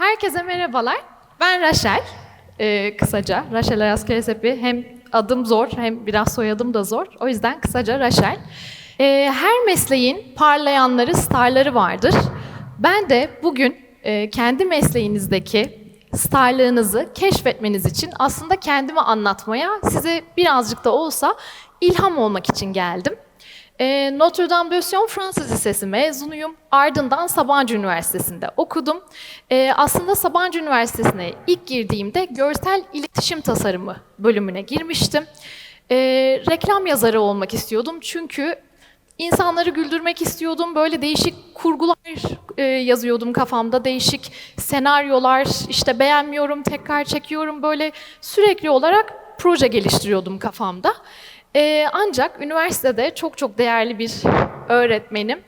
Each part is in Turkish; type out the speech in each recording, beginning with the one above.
Herkese merhabalar. Ben Raşel. Ee, kısaca Raşel Ayaz Keresepi hem adım zor hem biraz soyadım da zor. O yüzden kısaca Raşel. Ee, her mesleğin parlayanları, starları vardır. Ben de bugün e, kendi mesleğinizdeki starlığınızı keşfetmeniz için aslında kendimi anlatmaya, size birazcık da olsa ilham olmak için geldim. Ee, Notre Dame de Sion Fransız Lisesi mezunuyum. Ardından Sabancı Üniversitesi'nde okudum. Ee, aslında Sabancı Üniversitesi'ne ilk girdiğimde görsel iletişim tasarımı bölümüne girmiştim. Ee, reklam yazarı olmak istiyordum çünkü insanları güldürmek istiyordum. Böyle değişik kurgular e, yazıyordum kafamda, değişik senaryolar. İşte beğenmiyorum, tekrar çekiyorum. Böyle sürekli olarak proje geliştiriyordum kafamda. Ee, ancak üniversitede çok çok değerli bir öğretmenim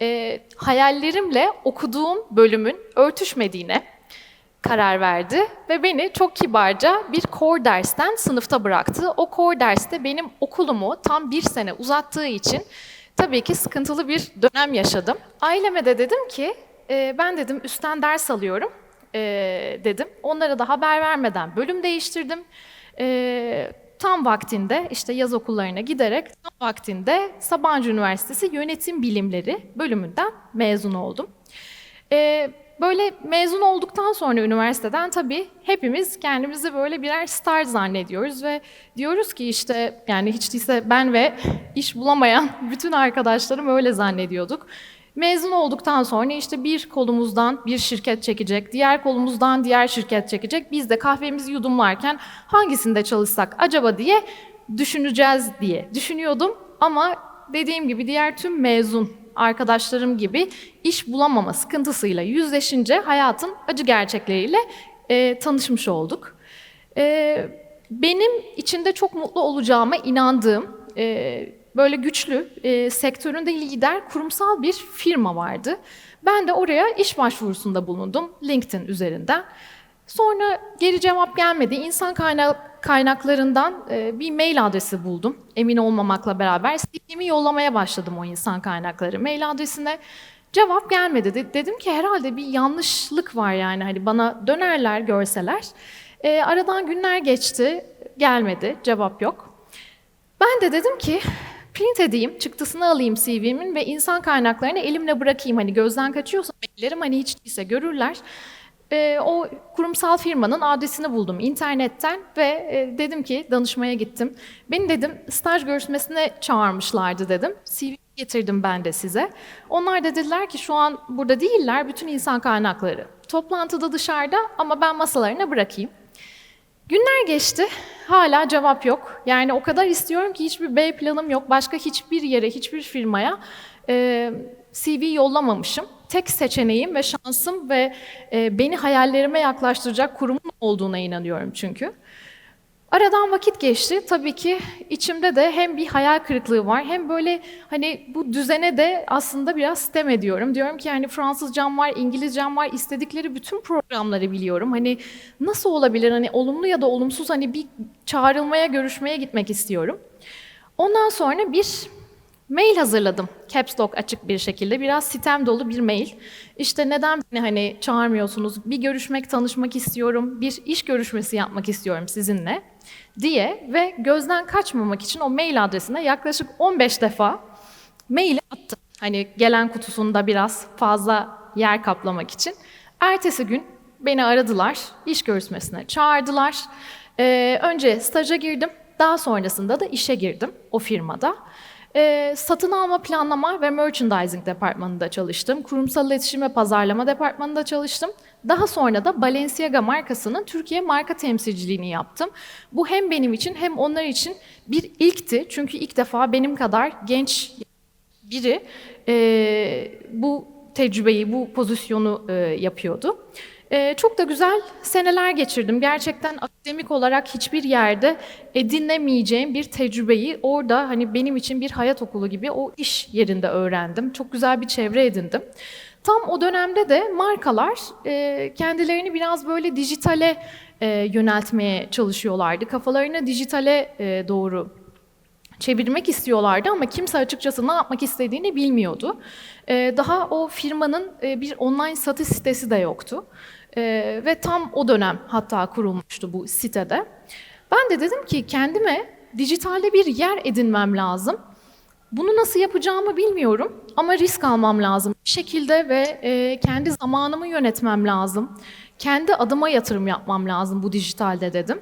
e, hayallerimle okuduğum bölümün örtüşmediğine karar verdi ve beni çok kibarca bir core dersten sınıfta bıraktı. O core derste benim okulumu tam bir sene uzattığı için tabii ki sıkıntılı bir dönem yaşadım. Aileme de dedim ki e, ben dedim üstten ders alıyorum e, dedim. Onlara da haber vermeden bölüm değiştirdim. E, tam vaktinde işte yaz okullarına giderek tam vaktinde Sabancı Üniversitesi Yönetim Bilimleri bölümünden mezun oldum. Ee, böyle mezun olduktan sonra üniversiteden tabii hepimiz kendimizi böyle birer star zannediyoruz ve diyoruz ki işte yani hiç değilse ben ve iş bulamayan bütün arkadaşlarım öyle zannediyorduk. Mezun olduktan sonra işte bir kolumuzdan bir şirket çekecek, diğer kolumuzdan diğer şirket çekecek. Biz de kahvemizi yudumlarken hangisinde çalışsak acaba diye düşüneceğiz diye düşünüyordum. Ama dediğim gibi diğer tüm mezun arkadaşlarım gibi iş bulamama sıkıntısıyla yüzleşince hayatın acı gerçekleriyle e, tanışmış olduk. E, benim içinde çok mutlu olacağıma inandığım e, böyle güçlü, e, sektöründe lider kurumsal bir firma vardı. Ben de oraya iş başvurusunda bulundum LinkedIn üzerinden. Sonra geri cevap gelmedi. İnsan kaynak, kaynaklarından e, bir mail adresi buldum. Emin olmamakla beraber CV'mi yollamaya başladım o insan kaynakları mail adresine. Cevap gelmedi. De- dedim ki herhalde bir yanlışlık var yani hani bana dönerler görseler. E, aradan günler geçti, gelmedi, cevap yok. Ben de dedim ki print edeyim, çıktısını alayım CV'min ve insan kaynaklarını elimle bırakayım. Hani gözden kaçıyorsa maillerim hani hiç değilse görürler. Ee, o kurumsal firmanın adresini buldum internetten ve e, dedim ki danışmaya gittim. Beni dedim staj görüşmesine çağırmışlardı dedim. CV getirdim ben de size. Onlar da dediler ki şu an burada değiller bütün insan kaynakları. Toplantıda dışarıda ama ben masalarına bırakayım. Günler geçti, hala cevap yok. Yani o kadar istiyorum ki hiçbir B planım yok. Başka hiçbir yere, hiçbir firmaya e, CV yollamamışım. Tek seçeneğim ve şansım ve e, beni hayallerime yaklaştıracak kurumun olduğuna inanıyorum çünkü. Aradan vakit geçti. Tabii ki içimde de hem bir hayal kırıklığı var hem böyle hani bu düzene de aslında biraz sitem ediyorum. Diyorum ki hani Fransızcam var, İngilizcem var, istedikleri bütün programları biliyorum. Hani nasıl olabilir hani olumlu ya da olumsuz hani bir çağrılmaya, görüşmeye gitmek istiyorum. Ondan sonra bir mail hazırladım. Caps Lock açık bir şekilde. Biraz sitem dolu bir mail. İşte neden beni hani çağırmıyorsunuz? Bir görüşmek, tanışmak istiyorum. Bir iş görüşmesi yapmak istiyorum sizinle diye ve gözden kaçmamak için o mail adresine yaklaşık 15 defa maili attım. Hani gelen kutusunda biraz fazla yer kaplamak için. Ertesi gün beni aradılar, iş görüşmesine çağırdılar. Ee, önce staja girdim, daha sonrasında da işe girdim o firmada. Ee, satın alma, planlama ve merchandising departmanında çalıştım. Kurumsal iletişim ve pazarlama departmanında çalıştım. Daha sonra da Balenciaga markasının Türkiye marka temsilciliğini yaptım. Bu hem benim için hem onlar için bir ilkti. Çünkü ilk defa benim kadar genç biri e, bu tecrübeyi, bu pozisyonu e, yapıyordu. E, çok da güzel seneler geçirdim. Gerçekten akademik olarak hiçbir yerde edinemeyeceğim bir tecrübeyi orada hani benim için bir hayat okulu gibi o iş yerinde öğrendim. Çok güzel bir çevre edindim. Tam o dönemde de markalar e, kendilerini biraz böyle dijitale e, yöneltmeye çalışıyorlardı. Kafalarını dijitale e, doğru çevirmek istiyorlardı ama kimse açıkçası ne yapmak istediğini bilmiyordu. Ee, daha o firmanın e, bir online satış sitesi de yoktu. Ee, ve tam o dönem hatta kurulmuştu bu sitede. Ben de dedim ki kendime dijitalde bir yer edinmem lazım. Bunu nasıl yapacağımı bilmiyorum ama risk almam lazım bir şekilde ve e, kendi zamanımı yönetmem lazım. Kendi adıma yatırım yapmam lazım bu dijitalde dedim.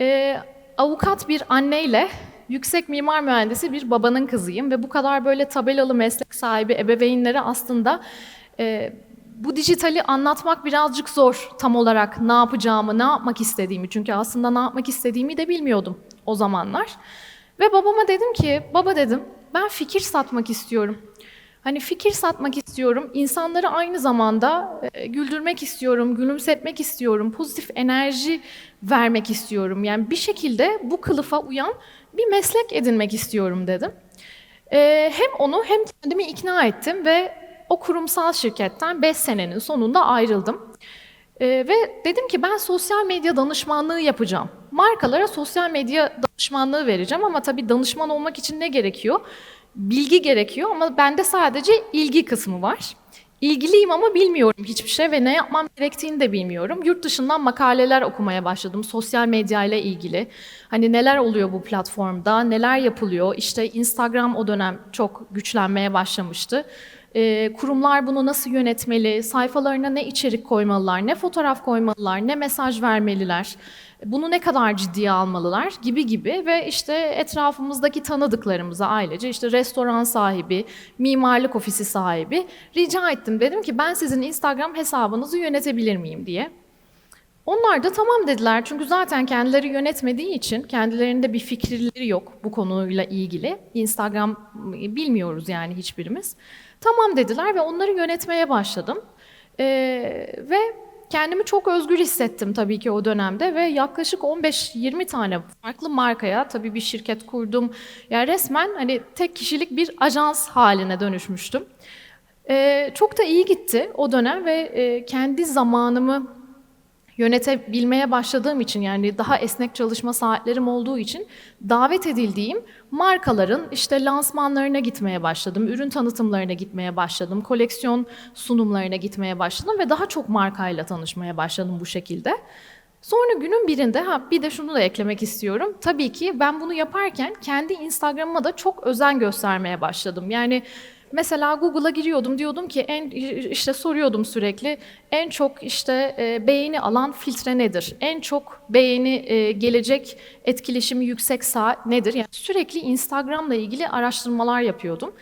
E, avukat bir anneyle yüksek mimar mühendisi bir babanın kızıyım ve bu kadar böyle tabelalı meslek sahibi ebeveynlere aslında e, bu dijitali anlatmak birazcık zor tam olarak ne yapacağımı, ne yapmak istediğimi. Çünkü aslında ne yapmak istediğimi de bilmiyordum o zamanlar. Ve babama dedim ki, baba dedim, ben fikir satmak istiyorum. Hani fikir satmak istiyorum, insanları aynı zamanda e, güldürmek istiyorum, gülümsetmek istiyorum, pozitif enerji vermek istiyorum. Yani bir şekilde bu kılıfa uyan bir meslek edinmek istiyorum dedim. E, hem onu hem kendimi ikna ettim ve o kurumsal şirketten 5 senenin sonunda ayrıldım. Ee, ve dedim ki ben sosyal medya danışmanlığı yapacağım. Markalara sosyal medya danışmanlığı vereceğim ama tabii danışman olmak için ne gerekiyor? Bilgi gerekiyor ama bende sadece ilgi kısmı var. İlgiliyim ama bilmiyorum hiçbir şey ve ne yapmam gerektiğini de bilmiyorum. Yurt dışından makaleler okumaya başladım sosyal medya ile ilgili. Hani neler oluyor bu platformda, neler yapılıyor. İşte Instagram o dönem çok güçlenmeye başlamıştı. Ee, kurumlar bunu nasıl yönetmeli, sayfalarına ne içerik koymalılar, ne fotoğraf koymalılar, ne mesaj vermeliler, bunu ne kadar ciddiye almalılar gibi gibi ve işte etrafımızdaki tanıdıklarımıza ailece işte restoran sahibi, mimarlık ofisi sahibi rica ettim. Dedim ki ben sizin Instagram hesabınızı yönetebilir miyim diye. Onlar da tamam dediler çünkü zaten kendileri yönetmediği için kendilerinde bir fikirleri yok bu konuyla ilgili. Instagram bilmiyoruz yani hiçbirimiz. Tamam dediler ve onları yönetmeye başladım. Ee, ve kendimi çok özgür hissettim tabii ki o dönemde ve yaklaşık 15-20 tane farklı markaya tabii bir şirket kurdum. Yani resmen hani tek kişilik bir ajans haline dönüşmüştüm. Ee, çok da iyi gitti o dönem ve e, kendi zamanımı yönetebilmeye başladığım için yani daha esnek çalışma saatlerim olduğu için davet edildiğim markaların işte lansmanlarına gitmeye başladım, ürün tanıtımlarına gitmeye başladım, koleksiyon sunumlarına gitmeye başladım ve daha çok markayla tanışmaya başladım bu şekilde. Sonra günün birinde ha bir de şunu da eklemek istiyorum. Tabii ki ben bunu yaparken kendi Instagram'ıma da çok özen göstermeye başladım. Yani Mesela Google'a giriyordum diyordum ki en işte soruyordum sürekli en çok işte e, beğeni alan filtre nedir? En çok beğeni e, gelecek etkileşimi yüksek saat nedir? Yani sürekli Instagram'la ilgili araştırmalar yapıyordum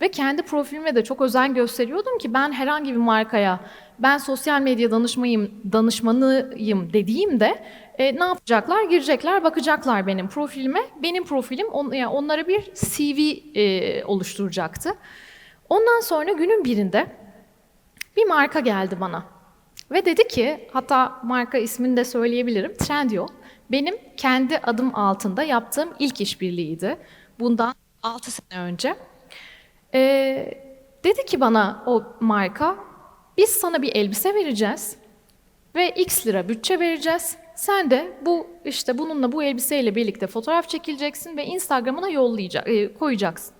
ve kendi profilime de çok özen gösteriyordum ki ben herhangi bir markaya ben sosyal medya danışmayım, danışmanıyım dediğimde e, ne yapacaklar? Girecekler, bakacaklar benim profilime. Benim profilim on, yani onlara bir CV e, oluşturacaktı. Ondan sonra günün birinde bir marka geldi bana. Ve dedi ki, hatta marka ismini de söyleyebilirim, Trendyol. Benim kendi adım altında yaptığım ilk işbirliğiydi. Bundan 6 sene önce. Ee, dedi ki bana o marka, biz sana bir elbise vereceğiz ve x lira bütçe vereceğiz. Sen de bu işte bununla bu elbiseyle birlikte fotoğraf çekileceksin ve Instagram'ına yollayacak, e, koyacaksın.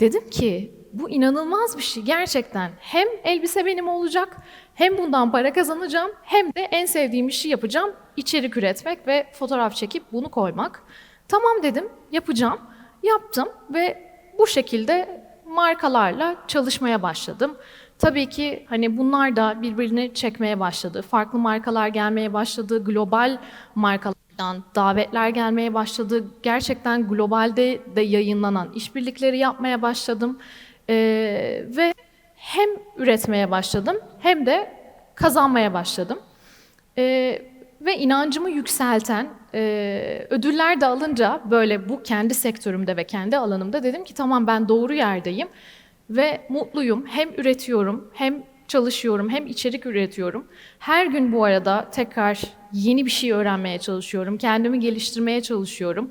Dedim ki bu inanılmaz bir şey gerçekten. Hem elbise benim olacak, hem bundan para kazanacağım, hem de en sevdiğim işi yapacağım. içerik üretmek ve fotoğraf çekip bunu koymak. Tamam dedim, yapacağım. Yaptım ve bu şekilde markalarla çalışmaya başladım. Tabii ki hani bunlar da birbirini çekmeye başladı. Farklı markalar gelmeye başladı. Global markalardan davetler gelmeye başladı. Gerçekten globalde de yayınlanan işbirlikleri yapmaya başladım. Ee, ve hem üretmeye başladım hem de kazanmaya başladım. Ee, ve inancımı yükselten, e, ödüller de alınca böyle bu kendi sektörümde ve kendi alanımda dedim ki tamam ben doğru yerdeyim ve mutluyum. Hem üretiyorum hem çalışıyorum hem içerik üretiyorum. Her gün bu arada tekrar yeni bir şey öğrenmeye çalışıyorum. Kendimi geliştirmeye çalışıyorum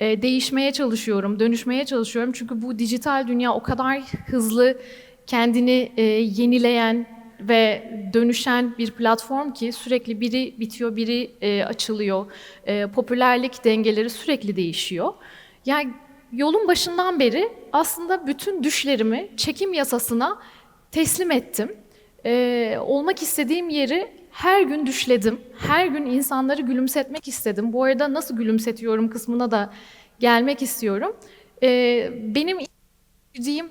e, değişmeye çalışıyorum, dönüşmeye çalışıyorum. Çünkü bu dijital dünya o kadar hızlı kendini e, yenileyen ve dönüşen bir platform ki sürekli biri bitiyor, biri e, açılıyor. E, popülerlik dengeleri sürekli değişiyor. Yani yolun başından beri aslında bütün düşlerimi çekim yasasına teslim ettim. E, olmak istediğim yeri her gün düşledim. Her gün insanları gülümsetmek istedim. Bu arada nasıl gülümsetiyorum kısmına da gelmek istiyorum. Ee, benim izlediğim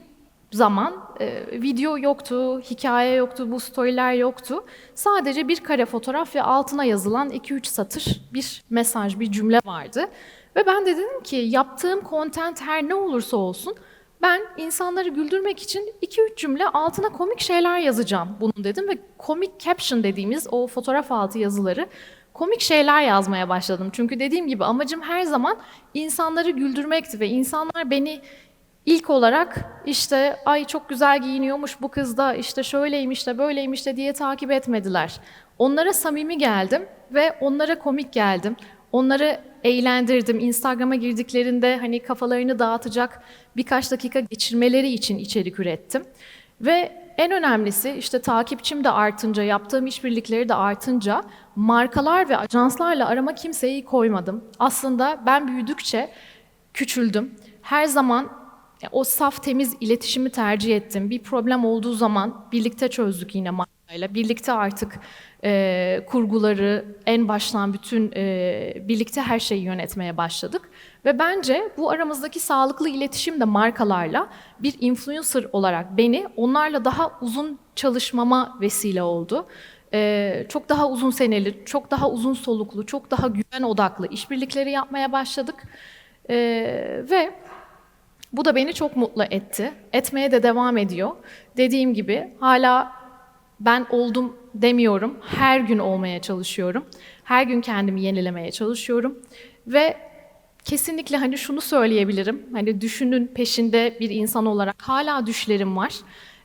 zaman e, video yoktu, hikaye yoktu, bu storyler yoktu. Sadece bir kare fotoğraf ve altına yazılan 2-3 satır bir mesaj, bir cümle vardı. Ve ben de dedim ki yaptığım content her ne olursa olsun ben insanları güldürmek için 2-3 cümle altına komik şeyler yazacağım bunun dedim ve komik caption dediğimiz o fotoğraf altı yazıları komik şeyler yazmaya başladım. Çünkü dediğim gibi amacım her zaman insanları güldürmekti ve insanlar beni ilk olarak işte ay çok güzel giyiniyormuş bu kız da işte şöyleymiş de böyleymiş de diye takip etmediler. Onlara samimi geldim ve onlara komik geldim. Onları eğlendirdim. Instagram'a girdiklerinde hani kafalarını dağıtacak birkaç dakika geçirmeleri için içerik ürettim. Ve en önemlisi işte takipçim de artınca, yaptığım işbirlikleri de artınca markalar ve ajanslarla arama kimseyi koymadım. Aslında ben büyüdükçe küçüldüm. Her zaman o saf temiz iletişimi tercih ettim. Bir problem olduğu zaman birlikte çözdük yine markayla. Birlikte artık e, kurguları en baştan bütün e, birlikte her şeyi yönetmeye başladık. Ve bence bu aramızdaki sağlıklı iletişim de markalarla bir influencer olarak beni onlarla daha uzun çalışmama vesile oldu. Ee, çok daha uzun seneli, çok daha uzun soluklu, çok daha güven odaklı işbirlikleri yapmaya başladık. Ee, ve bu da beni çok mutlu etti. Etmeye de devam ediyor. Dediğim gibi hala ben oldum demiyorum. Her gün olmaya çalışıyorum. Her gün kendimi yenilemeye çalışıyorum. Ve kesinlikle hani şunu söyleyebilirim. Hani düşünün peşinde bir insan olarak hala düşlerim var.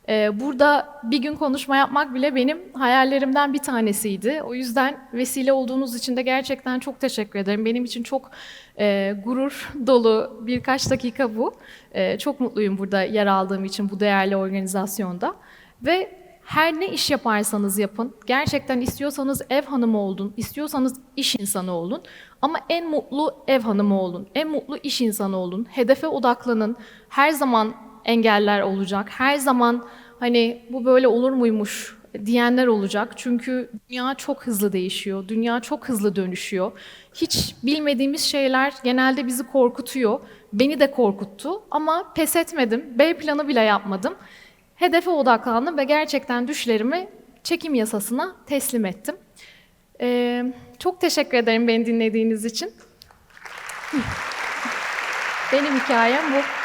Ee, burada bir gün konuşma yapmak bile benim hayallerimden bir tanesiydi. O yüzden vesile olduğunuz için de gerçekten çok teşekkür ederim. Benim için çok e, gurur dolu birkaç dakika bu. E, çok mutluyum burada yer aldığım için bu değerli organizasyonda. Ve her ne iş yaparsanız yapın, gerçekten istiyorsanız ev hanımı olun, istiyorsanız iş insanı olun ama en mutlu ev hanımı olun, en mutlu iş insanı olun. Hedefe odaklanın. Her zaman engeller olacak. Her zaman hani bu böyle olur muymuş diyenler olacak. Çünkü dünya çok hızlı değişiyor. Dünya çok hızlı dönüşüyor. Hiç bilmediğimiz şeyler genelde bizi korkutuyor. Beni de korkuttu ama pes etmedim. B planı bile yapmadım. Hedefe odaklandım ve gerçekten düşlerimi çekim yasasına teslim ettim. Ee, çok teşekkür ederim beni dinlediğiniz için. Benim hikayem bu.